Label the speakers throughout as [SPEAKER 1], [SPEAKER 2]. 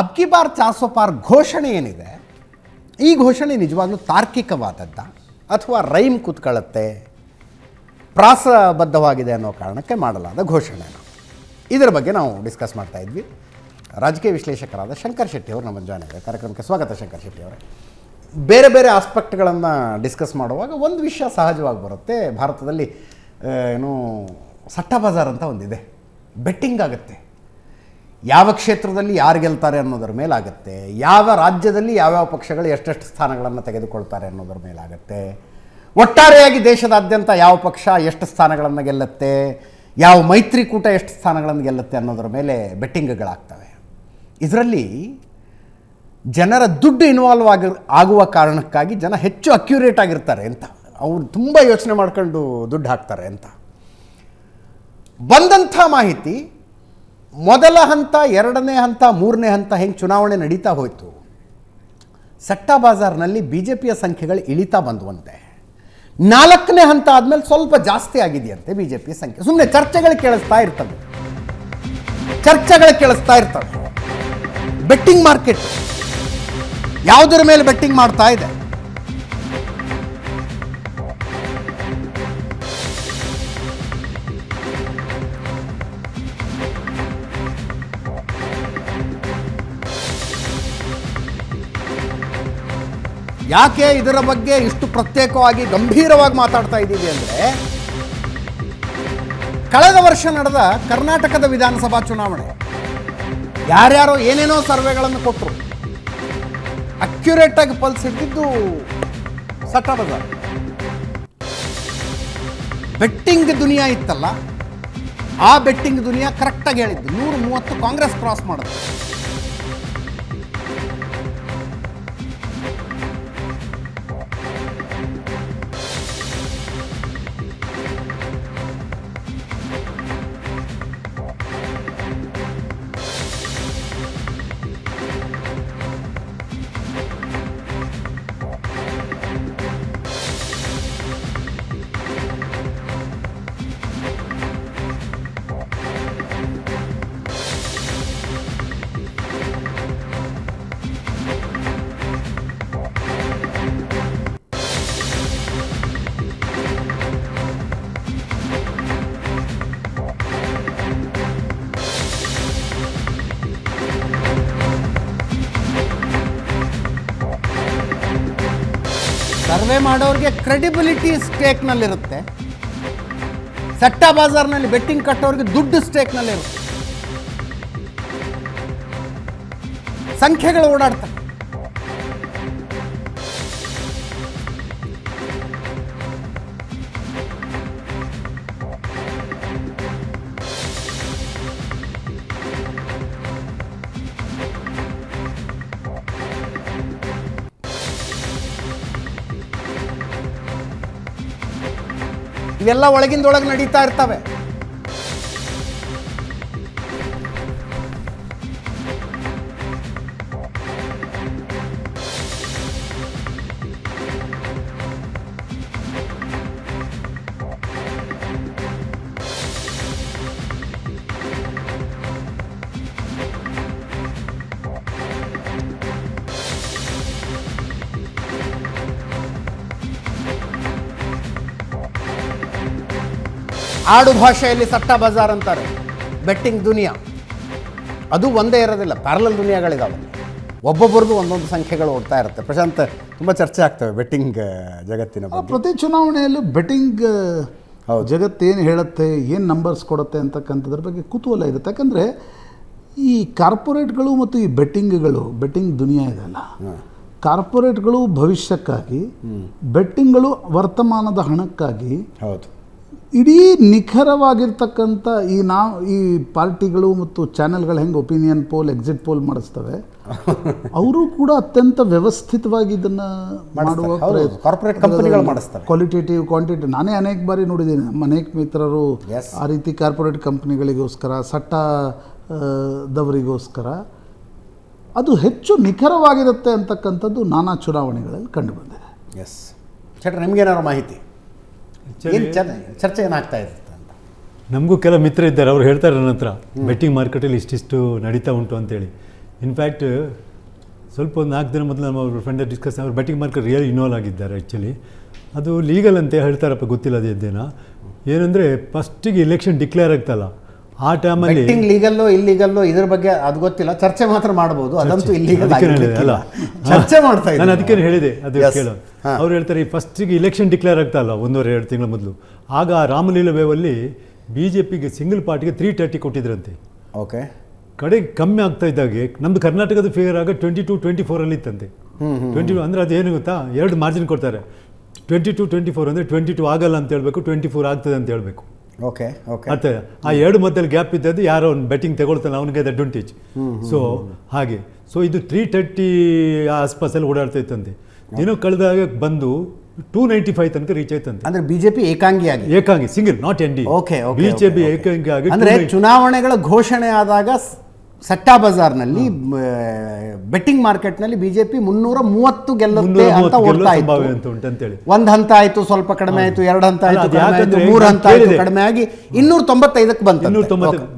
[SPEAKER 1] ಅಬ್ಕಿ bar ಚಾಸೋ ಪಾರ್ ಘೋಷಣೆ ಏನಿದೆ? ಈ ಘೋಷಣೆ ನಿಜವಾಗ್ಲೂ ತಾರ್ಕಿಕವಾದದ್ದ? ಅಥವಾ ರೈಮ್ ಕೂತ್ಕೊಳ್ಳುತ್ತೆ? ಪ್ರಾಸಬದ್ಧವಾಗಿದೆ ಅನ್ನೋ ಕಾರಣಕ್ಕೆ ಮಾಡಲಾದ ಘೋಷಣೆ ಇದರ ಬಗ್ಗೆ ನಾವು ಡಿಸ್ಕಸ್ ಮಾಡ್ತಾ ಇದ್ವಿ. ರಾಜಕೀಯ ವಿಶ್ಲೇಷಕರಾದ ಶಂಕರ್ ಶೆಟ್ಟಿ ಅವರು ನಮ್ಮ ಜಾಯ್ನ್ ಇದೆ. ಕಾರ್ಯಕ್ರಮಕ್ಕೆ ಸ್ವಾಗತ ಶಂಕರ್ ಶೆಟ್ಟಿ ಅವರೇ. ಬೇರೆ ಬೇರೆ ಆಸ್ಪೆಕ್ಟ್ಗಳನ್ನು ಡಿಸ್ಕಸ್ ಮಾಡುವಾಗ ಒಂದು ವಿಷಯ ಸಹಜವಾಗಿ ಬರುತ್ತೆ. ಭಾರತದಲ್ಲಿ ಏನು ಸಟ್ಟ ಬಜಾರ್ ಅಂತ ಒಂದಿದೆ. ಬೆಟ್ಟಿಂಗ್ ಆಗುತ್ತೆ. ಯಾವ ಕ್ಷೇತ್ರದಲ್ಲಿ ಯಾರು ಗೆಲ್ತಾರೆ ಅನ್ನೋದರ ಮೇಲಾಗುತ್ತೆ, ಯಾವ ರಾಜ್ಯದಲ್ಲಿ ಯಾವ್ಯಾವ ಪಕ್ಷಗಳು ಎಷ್ಟೆಷ್ಟು ಸ್ಥಾನಗಳನ್ನು ತೆಗೆದುಕೊಳ್ತಾರೆ ಅನ್ನೋದ್ರ ಮೇಲಾಗುತ್ತೆ, ಒಟ್ಟಾರೆಯಾಗಿ ದೇಶದಾದ್ಯಂತ ಯಾವ ಪಕ್ಷ ಎಷ್ಟು ಸ್ಥಾನಗಳನ್ನು ಗೆಲ್ಲುತ್ತೆ, ಯಾವ ಮೈತ್ರಿಕೂಟ ಎಷ್ಟು ಸ್ಥಾನಗಳನ್ನು ಗೆಲ್ಲುತ್ತೆ ಅನ್ನೋದ್ರ ಮೇಲೆ ಬೆಟ್ಟಿಂಗ್ಗಳಾಗ್ತವೆ. ಇದರಲ್ಲಿ ಜನರ ದುಡ್ಡು ಇನ್ವಾಲ್ವ್ ಆಗಿ ಆಗುವ ಕಾರಣಕ್ಕಾಗಿ ಜನ ಹೆಚ್ಚು ಅಕ್ಯುರೇಟ್ ಆಗಿರ್ತಾರೆ ಅಂತ, ಅವ್ರು ತುಂಬ ಯೋಚನೆ ಮಾಡ್ಕೊಂಡು ದುಡ್ಡು ಹಾಕ್ತಾರೆ ಅಂತ. ಬಂದಂಥ ಮಾಹಿತಿ ಮೊದಲ ಹಂತ, ಎರಡನೇ ಹಂತ, ಮೂರನೇ ಹಂತ ಹೆಂಗೆ ಚುನಾವಣೆ ನಡೀತಾ ಹೋಯಿತು? ಸಟ್ಟಾ ಬಾಜಾರ್ನಲ್ಲಿ ಬಿ ಜೆ ಪಿಯ ಸಂಖ್ಯೆಗಳು ಇಳಿತಾ ಬಂದುವಂತೆ. ನಾಲ್ಕನೇ ಹಂತ ಆದಮೇಲೆ ಸ್ವಲ್ಪ ಜಾಸ್ತಿ ಆಗಿದೆಯಂತೆ ಬಿ ಜೆ ಪಿಯ ಸಂಖ್ಯೆ. ಸುಮ್ಮನೆ ಚರ್ಚೆಗಳು ಕೇಳಿಸ್ತಾ ಇರ್ತವೆ. ಚರ್ಚೆಗಳು ಕೇಳಿಸ್ತಾ ಇರ್ತವೆ. ಬೆಟ್ಟಿಂಗ್ ಮಾರ್ಕೆಟ್ ಯಾವುದರ ಮೇಲೆ ಬೆಟ್ಟಿಂಗ್ ಮಾಡ್ತಾ ಇದೆ? ಯಾಕೆ ಇದರ ಬಗ್ಗೆ ಇಷ್ಟು ಪ್ರತ್ಯೇಕವಾಗಿ ಗಂಭೀರವಾಗಿ ಮಾತಾಡ್ತಾ ಇದ್ದೀವಿ ಅಂದರೆ, ಕಳೆದ ವರ್ಷ ನಡೆದ ಕರ್ನಾಟಕದ ವಿಧಾನಸಭಾ ಚುನಾವಣೆ. ಯಾರ್ಯಾರೋ ಏನೇನೋ ಸರ್ವೆಗಳನ್ನು ಕೊಟ್ಟರು. ಅಕ್ಯುರೇಟ್ ಆಗಿ ಪಲ್ಸ್ ಹಿಡಿದಿದ್ದು ಸಟ್ಟ ಬಜಾರ್ ಬೆಟ್ಟಿಂಗ್ ದುನಿಯಾ ಇತ್ತಲ್ಲ, ಆ ಬೆಟ್ಟಿಂಗ್ ದುನಿಯಾ ಕರೆಕ್ಟಾಗಿ ಹೇಳಿದ್ದು ನೂರ ಮೂವತ್ತು ಕಾಂಗ್ರೆಸ್ ಕ್ರಾಸ್ ಮಾಡುತ್ತೆ ಸರ್ವೆ ಮಾಡೋರಿಗೆ ಕ್ರೆಡಿಬಿಲಿಟಿ ಸ್ಟೇಕ್ನಲ್ಲಿರುತ್ತೆ ಸಟ್ಟ ಬಾಜಾರ್ನಲ್ಲಿ ಬೆಟ್ಟಿಂಗ್ ಕಟ್ಟೋರಿಗೆ ದುಡ್ಡು ಸ್ಟೇಕ್ನಲ್ಲಿರುತ್ತೆ ಸಂಖ್ಯೆಗಳು ಓಡಾಡ್ತವೆ. ಇವೆಲ್ಲ ಒಳಗಿಂದೊಳಗೆ ನಡೀತಾ ಇರ್ತವೆ. ಆಡು ಭಾಷೆಯಲ್ಲಿ ಸಟ್ಟ ಬಜಾರ್ ಅಂತಾರೆ. ಬೆಟ್ಟಿಂಗ್ ದುನಿಯಾ. ಅದು ಒಂದೇ ಇರೋದಿಲ್ಲ ಪ್ಯಾರಲಲ್ ದುನಿಯಾಗಳಿದಾವೆ. ಒಬ್ಬೊಬ್ಬರದು ಒಂದೊಂದು ಸಂಖ್ಯೆಗಳು ಓಡ್ತಾ ಇರುತ್ತೆ. ಪ್ರಶಾಂತ್ ತುಂಬ ಚರ್ಚೆ ಆಗ್ತವೆ ಬೆಟ್ಟಿಂಗ್ ಜಗತ್ತಿನ
[SPEAKER 2] ಪ್ರತಿ ಚುನಾವಣೆಯಲ್ಲೂ ಬೆಟ್ಟಿಂಗ್ ಜಗತ್ತೇನು ಹೇಳುತ್ತೆ ಏನು ನಂಬರ್ಸ್ ಕೊಡುತ್ತೆ ಅಂತಕ್ಕಂಥದ್ರ ಬಗ್ಗೆ ಕುತೂಹಲ ಇರುತ್ತೆ. ಯಾಕಂದರೆ ಈ ಕಾರ್ಪೊರೇಟ್ಗಳು ಮತ್ತು ಈ ಬೆಟ್ಟಿಂಗ್ಗಳು ಬೆಟ್ಟಿಂಗ್ ದುನಿಯಾ ಇದೆಲ್ಲ ಕಾರ್ಪೊರೇಟ್ಗಳು ಭವಿಷ್ಯಕ್ಕಾಗಿ ಬೆಟ್ಟಿಂಗ್ಗಳು ವರ್ತಮಾನದ ಹಣಕ್ಕಾಗಿ
[SPEAKER 1] ಹೌದು.
[SPEAKER 2] ಇಡೀ ನಿಖರವಾಗಿರ್ತಕ್ಕಂಥ ಈ ನಾ ಈ ಪಾರ್ಟಿಗಳು ಮತ್ತು ಚಾನೆಲ್ಗಳು ಹೆಂಗೆ ಒಪಿನಿಯನ್ ಪೋಲ್ ಎಕ್ಸಿಟ್ ಪೋಲ್ ಮಾಡಿಸ್ತವೆ ಅವರು ಕೂಡ ಅತ್ಯಂತ ವ್ಯವಸ್ಥಿತವಾಗಿ ಇದನ್ನು ಮಾಡುವ
[SPEAKER 1] ಕಾರ್ಪೊರೇಟ್ ಕಂಪನಿಗಳು ಮಾಡಿಸ್ತವೆ.
[SPEAKER 2] ಕ್ವಾಲಿಟೇಟಿವ್ ಕ್ವಾಂಟಿಟಿ ನಾನೇ ಅನೇಕ ಬಾರಿ ನೋಡಿದ್ದೀನಿ. ನಮ್ಮ ಅನೇಕ ಮಿತ್ರರು ಆ ರೀತಿ ಕಾರ್ಪೊರೇಟ್ ಕಂಪ್ನಿಗಳಿಗೋಸ್ಕರ ಸಟ್ಟ ದವರಿಗೋಸ್ಕರ ಅದು ಹೆಚ್ಚು ನಿಖರವಾಗಿರುತ್ತೆ ಅಂತಕ್ಕಂಥದ್ದು ನಾನಾ ಚುನಾವಣೆಗಳಲ್ಲಿ ಕಂಡುಬಂದಿದೆ.
[SPEAKER 1] ಎಸ್ ಚಟ್ರ ನಿಮ್ಗೇನಾದ್ರು ಮಾಹಿತಿ? ಏನು ಚರ್ಚೆ? ಏನಾಗ್ತಾ ಇರುತ್ತೆ ಅಂತ?
[SPEAKER 3] ನಮಗೂ ಕೆಲವು ಮಿತ್ರ ಇದ್ದಾರೆ ಅವ್ರು ಹೇಳ್ತಾರೆ ನನ್ನ ಹತ್ರ ಬೆಟ್ಟಿಂಗ್ ಮಾರ್ಕೆಟಲ್ಲಿ ಇಷ್ಟಿಷ್ಟು ನಡೀತಾ ಉಂಟು ಅಂತೇಳಿ. ಇನ್ಫ್ಯಾಕ್ಟ್ ಸ್ವಲ್ಪ ಒಂದು ನಾಲ್ಕು ದಿನ ಮೊದಲು ನಮ್ಮ ಅವ್ರ ಫ್ರೆಂಡ್ ಡಿಸ್ಕಸ್ ಅವ್ರು ಬೆಟ್ಟಿಂಗ್ ಮಾರ್ಕೆಟ್ ರಿಯಲ್ ಇನ್ವಾಲ್ವ್ ಆಗಿದ್ದಾರೆ ಆ್ಯಕ್ಚುಲಿ ಅದು ಲೀಗಲ್ ಅಂತ ಹೇಳ್ತಾರಪ್ಪ ಗೊತ್ತಿಲ್ಲ ಅದೇನು ಏನಂದರೆ ಫಸ್ಟಿಗೆ ಇಲೆಕ್ಷನ್ ಡಿಕ್ಲೇರ್ ಆಗ್ತಲ್ಲ. ಆ ಟೈಮಲ್ಲಿ
[SPEAKER 1] ಬೆಟ್ಟಿಂಗ್ ಲೀಗಲ್ಲೋ ಇಲ್ಲಿಗಲ್ಲೋ ಇದ್ರ ಬಗ್ಗೆ ಅದು ಗೊತ್ತಿಲ್ಲ. ಚರ್ಚೆ ಮಾತ್ರ ಮಾಡಬಹುದು ಅದಂತೂ ಇಲ್ಲಿಗಲ್
[SPEAKER 3] ಅಲ್ಲ.
[SPEAKER 1] ಚರ್ಚೆ ಮಾಡ್ತಾ
[SPEAKER 3] ನಾನು ಅದಕ್ಕೆ ಹೇಳಿದೆ ಅದು. ಕೇಳೋ. ಅವ್ರು ಹೇಳ್ತಾರೆ ಈ ಫಸ್ಟಿಗೆ ಇಲೆಕ್ಷನ್ ಡಿಕ್ಲೇರ್ ಆಗ್ತಾ ಅಲ್ಲ ಒಂದೂವರೆ ಎರಡು ತಿಂಗಳ ಮೊದಲು. ಆಗ ರಾಮಲೀಲಾ ವೇವಲ್ಲಿ ಬಿ ಜೆ ಪಿಗೆ ಸಿಂಗಲ್ ಪಾರ್ಟಿಗೆ ತ್ರೀ ತರ್ಟಿ ಕೊಟ್ಟಿದ್ರಂತೆ.
[SPEAKER 1] ಓಕೆ
[SPEAKER 3] ಕಡೆ ಕಮ್ಮಿ ಆಗ್ತಾ ಇದ್ದಾಗೆ ನಮ್ದು ಕರ್ನಾಟಕದ ಫಿಗರ್ ಆಗ ಟ್ವೆಂಟಿ ಟು ಟ್ವೆಂಟಿ ಫೋರಲ್ಲಿ ಇತ್ತಂತೆ ಟ್ವೆಂಟಿ ಟು ಅಂದರೆ ಅದೇನು ಗೊತ್ತಾ? ಎರಡು ಮಾರ್ಜಿನ್ ಕೊಡ್ತಾರೆ. ಟ್ವೆಂಟಿ ಟು ಟ್ವೆಂಟಿ ಫೋರ್ ಅಂದರೆ ಟ್ವೆಂಟಿ ಟು ಆಗಲ್ಲ ಅಂತ ಹೇಳಬೇಕು ಟ್ವೆಂಟಿ ಫೋರ್ ಆಗ್ತದೆ ಅಂತ ಹೇಳ್ಬೇಕು.
[SPEAKER 1] ಓಕೆ ಓಕೆ
[SPEAKER 3] ಮತ್ತೆ ಆ ಎರಡು ಮಧ್ಯದಲ್ಲಿ ಗ್ಯಾಪ್ ಇದ್ದದ್ದು ಯಾರೋ ಒಂದು ಬೆಟ್ಟಿಂಗ್ ತಗೊಳ್ತಾನೆ ಅವನಿಗೆ ಅದು ಅಡ್ವಾಂಟೇಜ್ ಸೊ ಹಾಗೆ. ಸೊ ಇದು ತ್ರೀ ತರ್ಟಿ ಆಸ್ಪಾಸಲ್ಲಿ ಓಡಾಡ್ತಾ ಇತ್ತಂತೆ. ದಿನ ಕಳೆದಾಗ ಬಂದು ಟೂ ನೈಂಟಿ ಫೈವ್ ತನಕ ರೀಚ್ ಆಯ್ತಂತೆ.
[SPEAKER 1] ಅಂದ್ರೆ ಬಿಜೆಪಿ ಏಕಾಂಗಿಯಾಗಿ?
[SPEAKER 3] ಏಕಾಂಗಿ single not N D
[SPEAKER 1] okay
[SPEAKER 3] BJP ಏಕಾಂಗಿ ಆಗಿ
[SPEAKER 1] ಅಂದ್ರೆ ಚುನಾವಣೆಗಳ ಘೋಷಣೆ ಆದಾಗ ಸಟ್ಟಾ ಬಜಾರ್ನಲ್ಲಿ ಬೆಟ್ಟಿಂಗ್ ಮಾರ್ಕೆಟ್ನಲ್ಲಿ ಬಿಜೆಪಿ ಮುನ್ನೂರ ಮೂವತ್ತು ಗೆಲ್ಲುತ್ತೆ ಅಂತ ಓಡ್ತಾ ಇತ್ತು. ಒಂದ್ ಹಂತ ಆಯ್ತು ಸ್ವಲ್ಪ ಕಡಿಮೆ ಆಯ್ತು ಎರಡು ಹಂತ ಆಯ್ತು ಮೂರು ಹಂತ ಆಯ್ತು ಕಡಿಮೆ ಆಗಿ ಇನ್ನೂರ ತೊಂಬತ್ತೈದಕ್ಕೆ ಬಂತು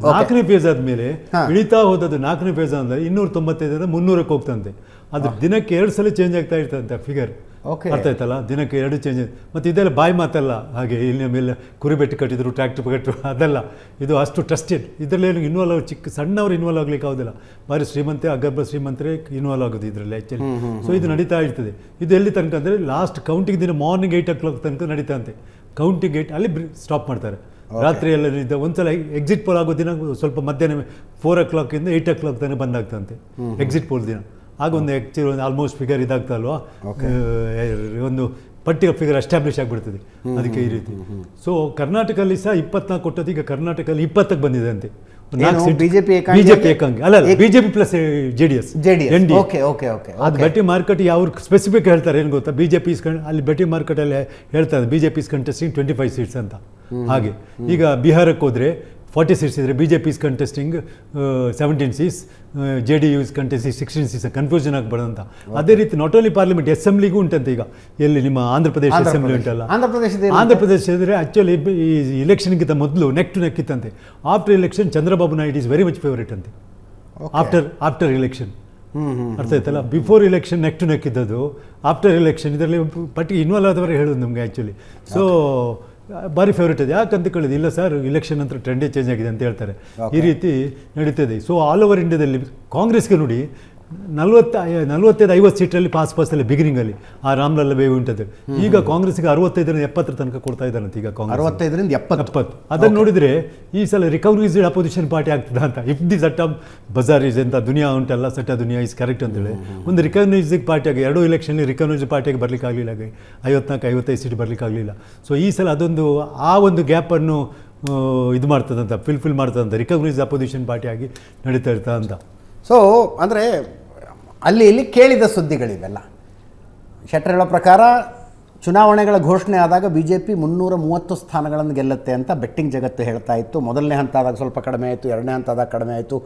[SPEAKER 3] ನಾಲ್ಕನೇ ಫೇಸ್ ಆದ್ಮೇಲೆ. ಇಳಿತಾ ಹೋದದ್ದು ನಾಲ್ಕನೇ ಫೇಸ್ ಅಂದ್ರೆ ಇನ್ನೂರ ತೊಂಬತ್ತೈದರಿಂದ ಮುನ್ನೂರಕ್ಕೆ ಹೋಗ್ತಂತೆ. ಅದು ದಿನಕ್ಕೆ ಎರಡು ಸಲ ಚೇಂಜ್ ಆಗ್ತಾ ಇರ್ತದಂತೆ ಫಿಗರ್
[SPEAKER 1] Okay.
[SPEAKER 3] ಅರ್ಥ ಆಯ್ತಲ್ಲ? ದಿನಕ್ಕೆ ಎರಡು ಚೇಂಜ್ ಮತ್ತೆ ಇದೆಲ್ಲ ಬಾಯಿ ಮಾತಲ್ಲ ಹಾಗೆ ಇಲ್ಲಿ ಮೇಲೆ ಕುರಿ ಬೆಟ್ಟು ಕಟ್ಟಿದ್ರು ಟ್ರ್ಯಾಕ್ಟರ್ ಕಟ್ಟರು ಅದೆಲ್ಲ. ಇದು ಅಷ್ಟು ಟ್ರಸ್ಟೆಡ್ ಇದರಲ್ಲಿ ಏನು ಇನ್ವಾಲ್ವ್ ಆಗಿ ಚಿಕ್ಕ ಸಣ್ಣವ್ರು ಇನ್ವಾಲ್ವ್ ಆಗ್ಲಿಕ್ಕೆ ಆಗೋದಿಲ್ಲ. ಬಾರಿ ಶ್ರೀಮಂತೆ ಅಗರ್ಭ ಶ್ರೀಮಂತರೇ ಇನ್ವಾಲ್ವ್ ಆಗೋದು ಇದರಲ್ಲಿ ಆ್ಯಕ್ಚುಲಿ ಸೊ ಇದು ನಡೀತಾ ಇರ್ತದೆ. ಇದು ಎಲ್ಲಿ ತನಕ ಅಂದರೆ ಲಾಸ್ಟ್ ಕೌಂಟಿಂಗ್ ದಿನ ಮಾರ್ನಿಂಗ್ ಏಯ್ಟ್ ಓ ಕ್ಲಾಕ್ ತನಕ ನಡೀತಾ ಅಂತೆ. ಕೌಂಟಿಂಗ್ ಏಯ್ಟ್ ಅಲ್ಲಿ ಸ್ಟಾಪ್ ಮಾಡ್ತಾರೆ. ರಾತ್ರಿ ಎಲ್ಲ ಇದ್ದ ಒಂದ್ಸಲ ಎಕ್ಸಿಟ್ ಪೋಲ್ ಆಗೋ ದಿನ ಸ್ವಲ್ಪ ಮಧ್ಯಾಹ್ನ ಫೋರ್ ಓ ಕ್ಲಾಕಿಂದ ಏಯ್ಟ್ ಓ ಕ್ಲಾಕ್ ತನಕ ಬಂದಾಗ್ತಂತೆ ಎಕ್ಸಿಟ್ ಪೋಲ್ ದಿನ. ಆಗ ಒಂದು ಆ್ಯಕ್ಚುಲಿ ಒಂದು ಆಲ್ಮೋಸ್ಟ್ ಫಿಗರ್ ಇದಾಗ್ತಲ್ವಾ? ಒಂದು ಪರ್ಟಿಕ್ಯುಲರ್ ಫಿಗರ್ ಎಸ್ಟಾಬ್ಲಿಷ್ ಆಗಿಬಿಡ್ತದೆ. ಅದಕ್ಕೆ ಈ ರೀತಿ. ಸೊ ಕರ್ನಾಟಕದಲ್ಲಿ ಸಹ ಇಪ್ಪತ್ನಾಲ್ಕು ಕೊಟ್ಟದ್ದು ಈಗ ಕರ್ನಾಟಕದಲ್ಲಿ ಇಪ್ಪತ್ತಕ್ಕೆ ಬಂದಿದೆ ಅಂತೆ.
[SPEAKER 1] ಏಕಾಂಗಿ?
[SPEAKER 3] ಬಿಜೆಪಿ ಏಕಾಂಗಿ. ಅಲ್ಲ BJP plus J D S
[SPEAKER 1] J D
[SPEAKER 3] N D
[SPEAKER 1] okay okay okay
[SPEAKER 3] ಅದು ಬೆಟ್ಟಿ ಮಾರ್ಕೆಟ್ ಯಾವ ಸ್ಪೆಸಿಫಿಕ್ ಹೇಳ್ತಾರೆ ಏನು ಗೊತ್ತಾ? ಬಿಜೆಪಿ ಜೆ ಪಿ ಮಾರ್ಕೆಟ್ ಅಲ್ಲಿ ಬೆಟ್ಟಿ ಮಾರ್ಕೆಟಲ್ಲಿ ಹೇಳ್ತಾರೆ BJP contesting twenty five seats ಅಂತ. ಹಾಗೆ. ಈಗ ಬಿಹಾರಕ್ಕೆ ಹೋದರೆ ಫಾರ್ಟಿ ಸೀಟ್ಸ್ ಇದ್ರೆ B J P is contesting seventeen seats J D U is contesting sixteen seats confusion ಆಗಬಾರ್ದಂತ ಅದೇ ರೀತಿ ನಾಟ್ ಓನ್ಲಿ ಪಾರ್ಲಿಮೆಂಟ್ ಅಸೆಂಬ್ಲಿಗೂ ಉಂಟಂತೆ ಈಗ. ಎಲ್ಲಿ ನಿಮ್ಮ ಆಂಧ್ರ ಪ್ರದೇಶ ಅಸೆಂಬ್ಲಿ. ಉಂಟಲ್ಲ.
[SPEAKER 1] ಆಂಧ್ರ ಪ್ರದೇಶ ಏನು?
[SPEAKER 3] ಆಂಧ್ರ ಪ್ರದೇಶ ಇದ್ದರೆ ಆ್ಯಕ್ಚುಲಿ ಈ ಇಲೆಕ್ಷನ್ಗಿಂತ ಮೊದಲು ನೆಕ್ ಟು ನೆಕ್ ಇತ್ತಂತೆ. After election Chandrababu Naidu is very much favourite ಅಂತೆ. ಆಫ್ಟರ್ ಆಫ್ಟರ್ ಎಲೆಕ್ಷನ್ ಅರ್ಥ ಆಯ್ತಲ್ಲ? Before election neck to neck ಇದ್ದದ್ದು. ಆಫ್ಟರ್ ಎಲೆಕ್ಷನ್ ಇದರಲ್ಲಿ ಪಟ್ಟಿ ಇನ್ವಾಲ್ವ್ ಆದವರೇ ಹೇಳೋದು ನಮಗೆ ಆ್ಯಕ್ಚುಲಿ ಸೊ ಭಾರಿ ಫೇವ್ರೇಟ್ ಇದೆ. ಯಾಕಂತ ಕೇಳಿದೆ ಇಲ್ಲ ಸರ್ ಇಲೆಕ್ಷನ್ ನಂತರ ಟ್ರೆಂಡೇ ಚೇಂಜ್ ಆಗಿದೆ ಅಂತ ಹೇಳ್ತಾರೆ. ಈ ರೀತಿ ನಡೀತದೆ ಸೊ ಆಲ್ ಓವರ್ ಇಂಡಿಯಾದಲ್ಲಿ ಕಾಂಗ್ರೆಸ್ಗೆ ನೋಡಿ ನಲ್ವತ್ತ ನಲ್ವತ್ತೈದು ಐವತ್ತು ಸೀಟಲ್ಲಿ ಪಾಸ್ ಪಾಸಲ್ಲಿ ಬಿಗಿನಿಂಗಲ್ಲಿ ಆ ರಾಮ್ಲಲ್ಲ ಬೇವು ಉಂಟದ್ದು ಈಗ ಕಾಂಗ್ರೆಸ್ಗೆ ಅರವತ್ತೈದರಿಂದ ಎಪ್ಪತ್ತರ ತನಕ ಕೊಡ್ತಾ ಇದ್ದಾರಂತೆ ಈಗ ಕಾಂಗ್ರೆಸ್
[SPEAKER 1] ಅರವತ್ತೈದರಿಂದ ಎಪ್ಪತ್ತು.
[SPEAKER 3] ಎಪ್ಪತ್ತು. ಅದನ್ನು ನೋಡಿದರೆ ಈ ಸಲ ರಿಕವನೈಸ್ಡ್ ಅಪೋಸಿಷನ್ ಪಾರ್ಟಿ ಆಗ್ತದ ಅಂತ. ಇಫ್ ದಿ ಸಟ್ ಆಫ್ ಬಜಾರ್ ಇಸ್ ಎಂತ ದುನಿಯಾ ಉಂಟಲ್ಲ ಸಟ್ಟ ದುನಿಯಾ ಇಸ್ ಕರೆಕ್ಟ್ ಅಂತೇಳಿ ಒಂದು ರಿಕಗ್ನೈಸ್ಡ್ ಪಾರ್ಟಿಯಾಗಿ ಎರಡು ಎಲೆಕ್ಷನ್ ರಿಕಗ್ನೈಸ್ಡ್ ಪಾರ್ಟಿಯಾಗಿ ಬರ್ಲಿಕ್ಕೆ ಆಗಲಿಲ್ಲ ಐವತ್ನಾಲ್ಕು ಐವತ್ತೈದು ಸೀಟ್ ಬರ್ಲಿಕ್ಕೆ ಆಗಲಿಲ್ಲ. ಸೊ ಈ ಸಲ ಅದೊಂದು ಆ ಒಂದು ಗ್ಯಾಪನ್ನು ಇದು ಮಾಡ್ತದಂತ ಫಿಲ್ಫಿಲ್ ಮಾಡ್ತದಂತ ರಿಕಗ್ನೈಸ್ ಅಪೋಸಿಷನ್ ಪಾರ್ಟಿಯಾಗಿ ನಡೀತಾ ಇರ್ತಾ ಅಂತ
[SPEAKER 1] ಸೊ ಅಂದರೆ ಅಲ್ಲಿ ಇಲ್ಲಿ ಕೇಳಿದ ಸುದ್ದಿಗಳಿವೆಲ್ಲ. ಶೆಟ್ಟರ್ ಹೇಳೋ ಪ್ರಕಾರ ಚುನಾವಣೆಗಳ ಘೋಷಣೆ ಆದಾಗ ಬಿ ಜೆ ಪಿ ಮುನ್ನೂರ ಮೂವತ್ತು ಸ್ಥಾನಗಳನ್ನು ಗೆಲ್ಲುತ್ತೆ ಅಂತ ಬೆಟ್ಟಿಂಗ್ ಜಗತ್ತು ಹೇಳ್ತಾ ಇತ್ತು. ಮೊದಲನೇ ಹಂತ ಆದಾಗ ಸ್ವಲ್ಪ ಕಡಿಮೆ ಆಯಿತು ಎರಡನೇ ಹಂತ ಆದಾಗ ಕಡಿಮೆ ಆಯಿತು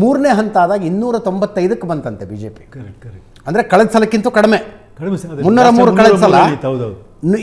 [SPEAKER 1] ಮೂರನೇ ಹಂತ ಆದಾಗ ಇನ್ನೂರ ತೊಂಬತ್ತೈದಕ್ಕೆ ಬಂತಂತೆ B J P
[SPEAKER 3] correct correct
[SPEAKER 1] ಅಂದರೆ ಕಳೆದ ಸಲಕ್ಕಿಂತ ಕಡಿಮೆ. ಮುನ್ನೂರ ಮೂರು ಕಳೆದ ಸಲ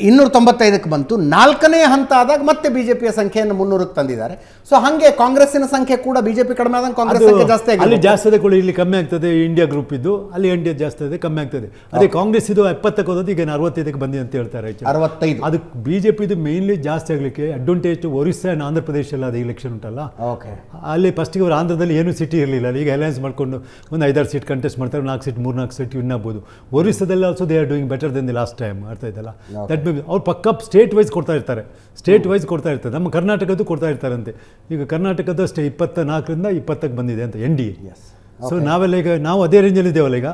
[SPEAKER 1] ಇನ್ನೂರ ತೊಂಬತ್ತೈದಕ್ಕೆ ಬಂತು. ನಾಲ್ಕನೇ ಹಂತ ಆದಾಗ ಮತ್ತೆ ಬಿಜೆಪಿಯ ಸಂಖ್ಯೆಯನ್ನು ಮುನ್ನೂರಕ್ಕೆ ತಂದಿದ್ದಾರೆ. ಸೊ ಹಾಗೆ ಕಾಂಗ್ರೆಸ್ಸಿನ ಸಂಖ್ಯೆ ಕೂಡ ಬಿಜೆಪಿ ಕಡಿಮೆ ಆದಾಗ ಕಾಂಗ್ರೆಸ್ ಸಂಖ್ಯೆ ಜಾಸ್ತಿ
[SPEAKER 3] ಅಲ್ಲಿ
[SPEAKER 1] ಆಗಿದೆ
[SPEAKER 3] ಜಾಸ್ತಿ ಆದ ಕೂಡ ಇಲ್ಲಿ ಕಮ್ಮಿ ಆಗ್ತದೆ ಇಂಡಿಯಾ ಗ್ರೂಪ್ ಇದ್ದು ಅಲ್ಲಿ ಇಂಡಿಯಾ ಜಾಸ್ತಿ ಇದೆ ಕಮ್ಮಿ ಆಗ್ತದೆ. ಅದೇ ಕಾಂಗ್ರೆಸ್ ಇದು ಎಪ್ಪತ್ತಕ್ಕೆ ಹೋದದ್ದು ಈಗ ಅರವತ್ತೈದಕ್ಕೆ ಬಂದಿ ಅಂತ ಹೇಳ್ತಾರೆ.
[SPEAKER 1] ಅರವತ್ತೈದು.
[SPEAKER 3] ಅದು ಬಿಜೆಪಿದು ಮೇನ್ಲಿ ಜಾಸ್ತಿ ಆಗಲಿಕ್ಕೆ ಅಡ್ವಾಂಟೇಜ್ ಒರಿಸ್ಸಾ ಆ್ಯಂಡ್ ಆಂಧ್ರ ಪ್ರದೇಶ ಎಲ್ಲ ಅದು ಇಲೆಕ್ಷನ್ ಉಂಟಲ್ಲ?
[SPEAKER 1] ಓಕೆ
[SPEAKER 3] ಅಲ್ಲಿ ಫಸ್ಟಿಗೆ ಅವರು ಆಂಧ್ರದಲ್ಲಿ ಏನು ಸಿಟಿ ಇರಲಿಲ್ಲ. ಈಗ ಅಲಯನ್ಸ್ ಮಾಡ್ಕೊಂಡು ಒಂದು ಐದಾರು ಸೀಟ್ ಕಂಟೆಸ್ಟ್ ಮಾಡ್ತಾರೆ ನಾಲ್ಕು ಸೀಟ್ ಮೂರು ನಾಲ್ಕು ಸೀಟ್ ವಿನ್ ಆಗ್ಬೋದು ಒರಿಸ್ಸಾದಲ್ಲಿ also they are doing better then the last time ಅರ್ಥ ಆಯ್ತಲ್ಲ? ದಟ್ ಮೇ ಅವ್ರು ಪಕ್ಕ ಸ್ಟೇಟ್ ವೈಸ್ ಕೊಡ್ತಾ ಇರ್ತಾರೆ. ಸ್ಟೇಟ್ ವೈಸ್ ಕೊಡ್ತಾ ಇರ್ತಾರೆ. ನಮ್ಮ ಕರ್ನಾಟಕದ್ದು ಕೊಡ್ತಾ ಇರ್ತಾರಂತೆ. ಈಗ ಕರ್ನಾಟಕದ್ದು ಅಷ್ಟೇ ಇಪ್ಪತ್ತ ನಾಲ್ಕರಿಂದ ಇಪ್ಪತ್ತಕ್ಕೆ ಬಂದಿದೆ ಅಂತ N D A
[SPEAKER 1] S
[SPEAKER 3] so ನಾವೆಲ್ಲ ಈಗ ನಾವು ಅದೇ ರೇಂಜಲ್ಲಿ ಇದ್ದೇವಲ್ಲ ಈಗ?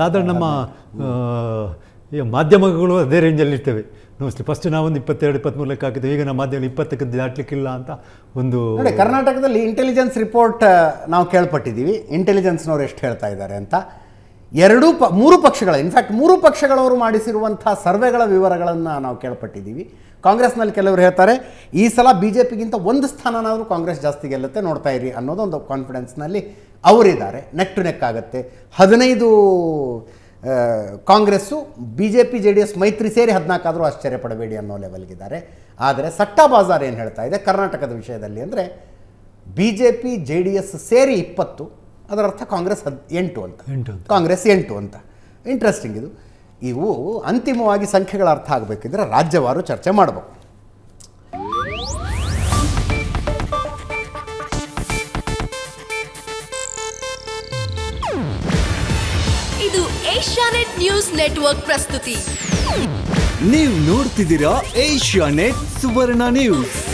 [SPEAKER 3] ಸಾಧಾರಣ ನಮ್ಮ ಈಗ ಮಾಧ್ಯಮಗಳು ಅದೇ ರೇಂಜಲ್ಲಿ ಇರ್ತೇವೆ. ನಮಸ್ತೆ ಫಸ್ಟ್ ನಾವೊಂದು ಇಪ್ಪತ್ತೆರಡು ಇಪ್ಪತ್ತ್ಮೂರು ಲೆಕ್ಕ ಹಾಕಿದ್ದೇವೆ. ಈಗ ನಮ್ಮ ಮಾಧ್ಯಮ ಇಪ್ಪತ್ತಕ್ಕೆ ದಾಟ್ಲಿಕ್ಕಿಲ್ಲ ಅಂತ ಒಂದು
[SPEAKER 1] ಕರ್ನಾಟಕದಲ್ಲಿ ಇಂಟೆಲಿಜೆನ್ಸ್ ರಿಪೋರ್ಟ್ ನಾವು ಕೇಳ್ಪಟ್ಟಿದ್ದೀವಿ. ಇಂಟೆಲಿಜೆನ್ಸ್ನವ್ರು ಎಷ್ಟು ಹೇಳ್ತಾ ಇದ್ದಾರೆ ಅಂತ. ಎರಡೂ ಪ, ಮೂರು ಪಕ್ಷಗಳ ಇನ್ಫ್ಯಾಕ್ಟ್ ಮೂರು ಪಕ್ಷಗಳವರು ಮಾಡಿಸಿರುವಂಥ ಸರ್ವೆಗಳ ವಿವರಗಳನ್ನು ನಾವು ಕೇಳ್ಪಟ್ಟಿದ್ದೀವಿ. ಕಾಂಗ್ರೆಸ್ನಲ್ಲಿ ಕೆಲವರು ಹೇಳ್ತಾರೆ, ಈ ಸಲ ಬಿ ಜೆ ಪಿಗಿಂತ ಒಂದು ಸ್ಥಾನನಾದರೂ ಕಾಂಗ್ರೆಸ್ ಜಾಸ್ತಿ ಗೆಲ್ಲುತ್ತೆ ನೋಡ್ತಾ ಇರಿ ಅನ್ನೋದೊಂದು ಕಾನ್ಫಿಡೆನ್ಸ್ನಲ್ಲಿ ಅವರಿದ್ದಾರೆ. ನೆಕ್ ಟು ನೆಕ್ ಆಗುತ್ತೆ. ಹದಿನೈದು Congress B J P J D S ಮೈತ್ರಿ ಸೇರಿ ಹದಿನಾಲ್ಕಾದರೂ ಆಶ್ಚರ್ಯ ಪಡಬೇಡಿ ಅನ್ನೋ ಲೆವೆಲ್ಗಿದ್ದಾರೆ ಆದರೆ ಸಟ್ಟಾ ಬಾಜಾರ್ ಏನು ಹೇಳ್ತಾ ಇದೆ ಕರ್ನಾಟಕದ ವಿಷಯದಲ್ಲಿ ಅಂದರೆ B J P J D S ಸೇರಿ ಇಪ್ಪತ್ತು ಅದರ ಅರ್ಥ ಕಾಂಗ್ರೆಸ್ ಹದ್ ಎಂಟು ಅಂತ.
[SPEAKER 4] ಎಂಟು
[SPEAKER 1] ಕಾಂಗ್ರೆಸ್ ಎಂಟು ಅಂತ. ಇಂಟ್ರೆಸ್ಟಿಂಗ್ ಇದು. ಇವು ಅಂತಿಮವಾಗಿ ಸಂಖ್ಯೆಗಳ ಅರ್ಥ ಆಗಬೇಕಿದ್ರೆ ರಾಜ್ಯವಾರು ಚರ್ಚೆ ಮಾಡಬೇಕು.
[SPEAKER 5] ಇದು ಏಷ್ಯಾನೆಟ್ ನ್ಯೂಸ್ ನೆಟ್ವರ್ಕ್ ಪ್ರಸ್ತುತಿ.
[SPEAKER 3] ನೀವು ನೋಡ್ತಿದ್ದೀರಾ ಏಷ್ಯಾ ನೆಟ್ ಸುವರ್ಣ ನ್ಯೂಸ್.